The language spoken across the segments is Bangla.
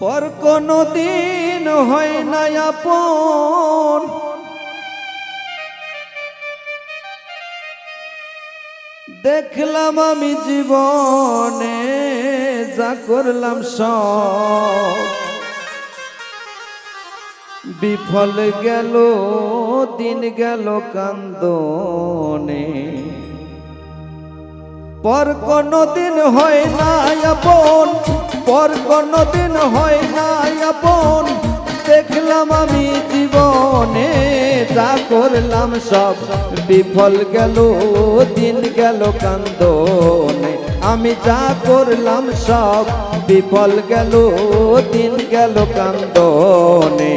পর কোনো দিন হয় না আপন। দেখলাম আমি জীবনে যা করলাম সব। বিফল গেল, দিন গেল কান্দনে। পর কোনো দিন হয় না আপন, পর কোনো দিন হয় না আপন। দেখলাম আমি জীবনে যা করলাম সব বিফল গেল, দিন গেল কান্দনে। আমি যা করলাম সব বিফল গেল, দিন গেল কান্দনে।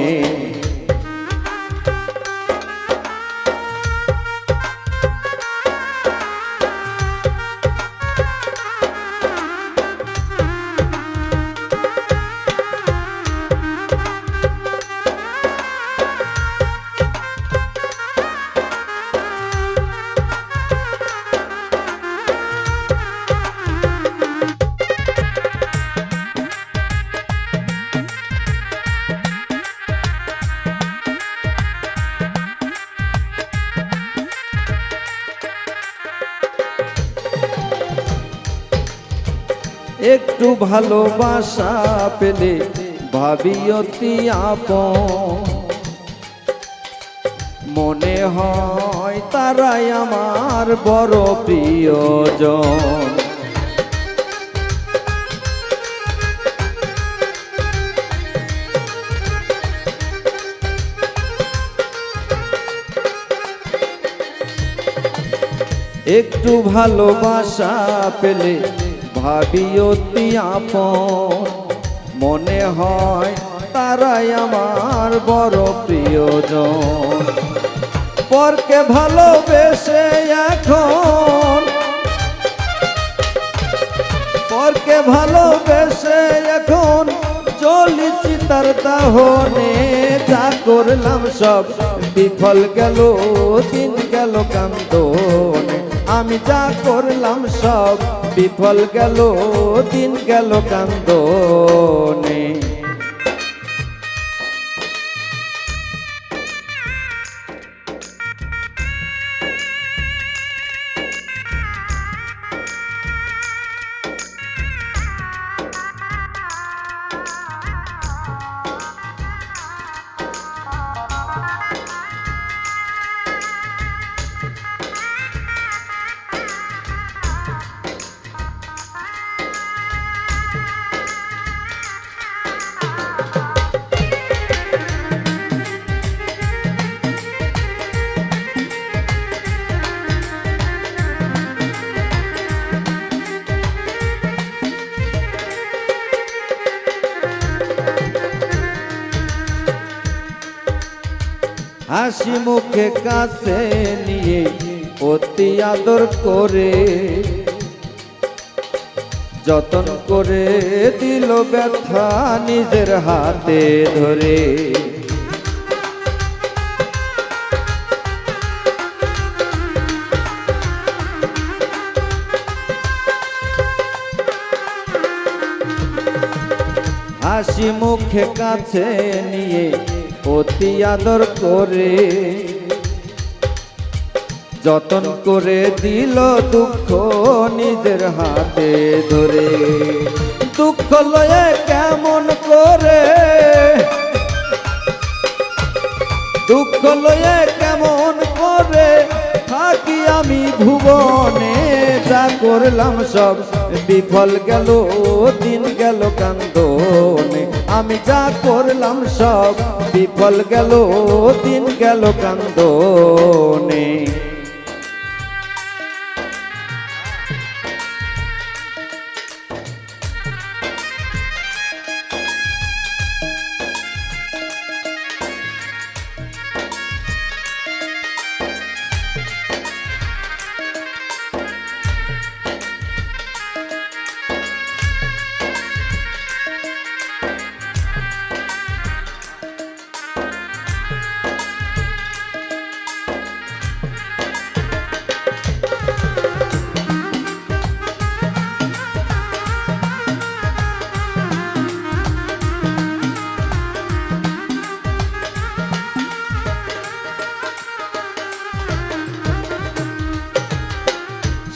একটু ভালোবাসা পেলে ভাবি অতি আপন। মনে হয় তারাই আমার বড় প্রিয়জন। একটু ভালোবাসা পেলে ভাবি অতি আপন। মনে হয় তারাই আমার বড় প্রিয়জন। পরকে ভালোবেসে এখন। পরকে ভালোবেসে এখন চলিছি তার দাহনে। যা করলাম সব বিফল গেল, দিন গেল কান্দনে। আমি যা করলাম সব বিফল গেল দিন গেল কান্দনে হাসি মুখে কাছে নিয়ে অতি আদর করে যতন করে দিল ব্যথা নিজের হাতে ধরে। হাসি মুখে কাছে নিয়ে অতি আদর করে, যতন করে দিল দুঃখ নিজের হাতে ধরে। দুঃখ লয়ে কেমন করে? দুঃখ লয়ে কেমন করে? থাকি আমি ভুবনে, যা করলাম সব। বিফল গেল, দিন গেল কান্দনে আমি যা করলাম সব বিফল গেল দিন গেল কান্দনে।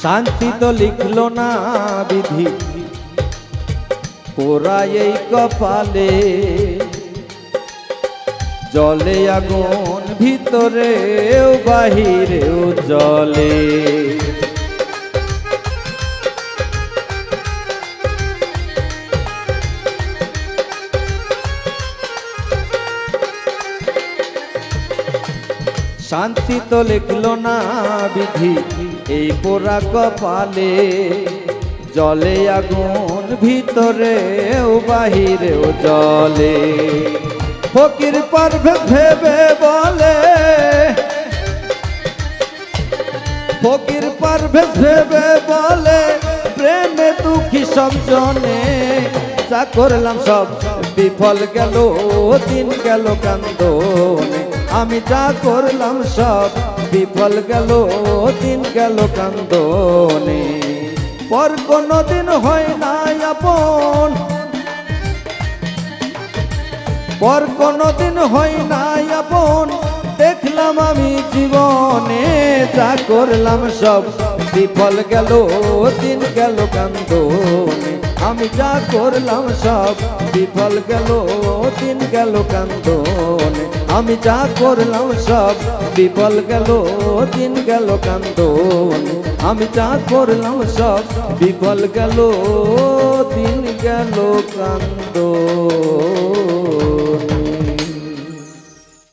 শান্তি তো লিখলো না বিধি। পোড়া এই কপালে। জলে আগুন, ভিতরেও বাহিরেও জলে। শান্তি তো লিখলো না বিধি। এই পোড়া কপালে জলে আগুন ভিতরেও বাহিরেও জলে। ফকির পারভে ভেবে বলে, ফকির পারভে ভেবে বলে, প্রেমে দুঃখী সব জনে যা করলাম সব বিফল গেল, দিন গেল কান্দনে। আমি যা করলাম সব বিফল গেল দিন গেল কান্দনে। পর কোনো দিন হয় না আপন। পর কোনো দিন হয় না আপন। দেখলাম আমি জীবনে যা করলাম সব। বিফল গেল দিন গেল কান্দনে। আমি যা করলাম সব। বিফল গেল দিন গেল কান্দনে। আমি যা করলাম সব বিফল গেল, দিন গেল কান্দ আমি যা করলাম সব বিফল গেল, দিন গেল কান্দনে।